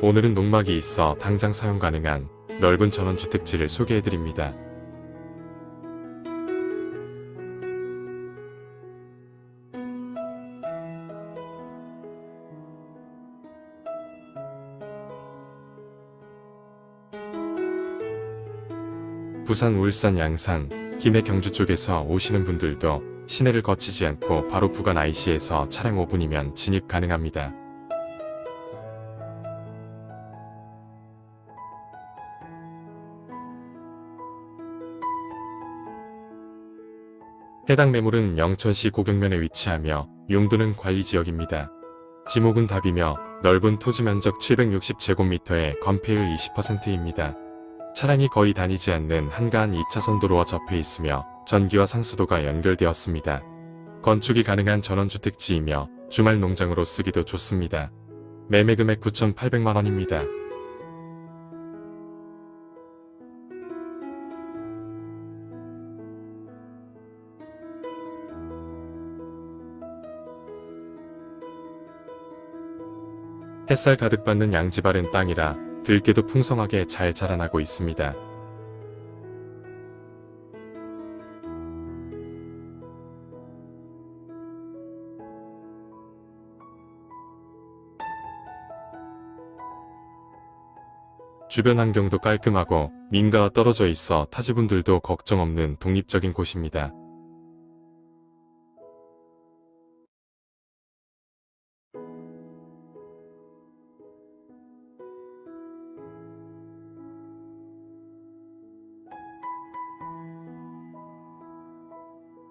오늘은 농막이 있어 당장 사용 가능한 넓은 전원주택지를 소개해드립니다. 부산, 울산, 양산, 김해, 경주 쪽에서 오시는 분들도 시내를 거치지 않고 바로 부간 IC에서 차량 5분이면 진입 가능합니다. 해당 매물은 영천시 고경면에 위치하며 용도는 관리지역입니다. 지목은 답이며 넓은 토지 면적 760제곱미터에 건폐율 20%입니다. 차량이 거의 다니지 않는 한가한 2차선 도로와 접해 있으며 전기와 상수도가 연결되었습니다. 건축이 가능한 전원주택지이며 주말 농장으로 쓰기도 좋습니다. 매매 금액 9,800만원입니다. 햇살 가득 받는 양지 바른 땅이라 들깨도 풍성하게 잘 자라나고 있습니다. 주변 환경도 깔끔하고 민가가 떨어져 있어 타지분들도 걱정 없는 독립적인 곳입니다.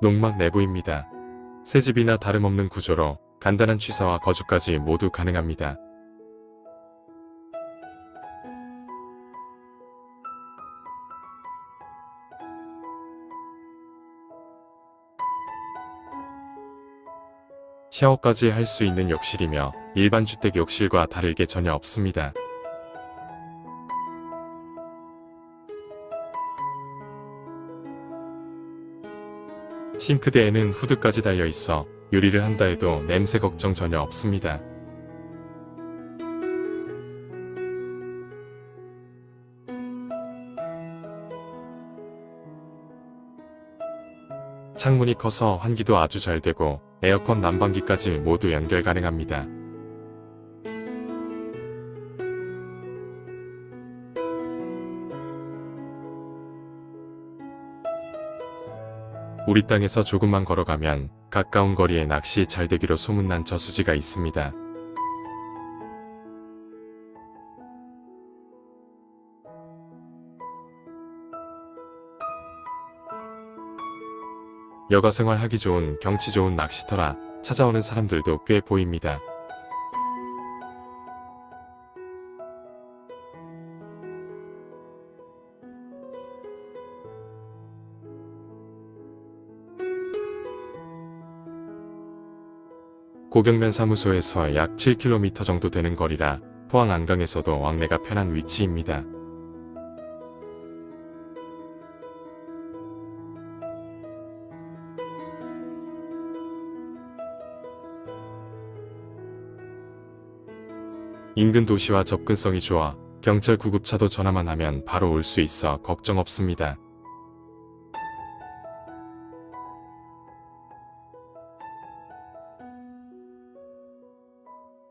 농막 내부입니다. 새 집이나 다름없는 구조로 간단한 취사와 거주까지 모두 가능합니다. 샤워까지 할 수 있는 욕실이며 일반 주택 욕실과 다를 게 전혀 없습니다. 싱크대에는 후드까지 달려 있어 요리를 한다 해도 냄새 걱정 전혀 없습니다. 창문이 커서 환기도 아주 잘 되고 에어컨 난방기까지 모두 연결 가능합니다. 우리 땅에서 조금만 걸어가면 가까운 거리에 낚시 잘 되기로 소문난 저수지가 있습니다. 여가 생활하기 좋은 경치 좋은 낚시터라 찾아오는 사람들도 꽤 보입니다. 고경면 사무소에서 약 7km 정도 되는 거리라 포항 안강에서도 왕래가 편한 위치입니다. 인근 도시와 접근성이 좋아 경찰 구급차도 전화만 하면 바로 올 수 있어 걱정 없습니다.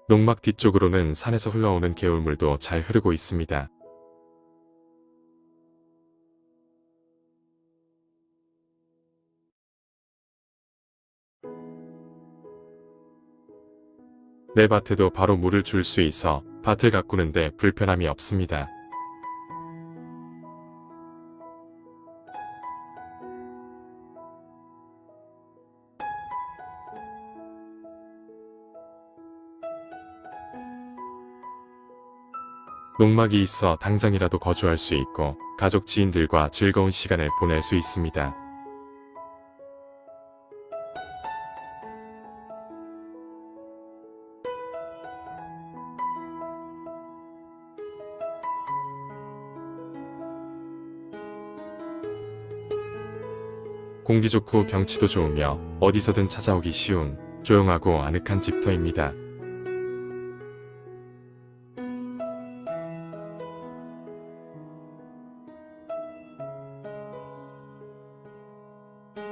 농막 뒤쪽으로는 산에서 흘러오는 개울물도 잘 흐르고 있습니다. 내 밭에도 바로 물을 줄 수 있어 밭을 가꾸는데 불편함이 없습니다. 농막이 있어 당장이라도 거주할 수 있고 가족 지인들과 즐거운 시간을 보낼 수 있습니다. 공기 좋고 경치도 좋으며 어디서든 찾아오기 쉬운 조용하고 아늑한 집터입니다.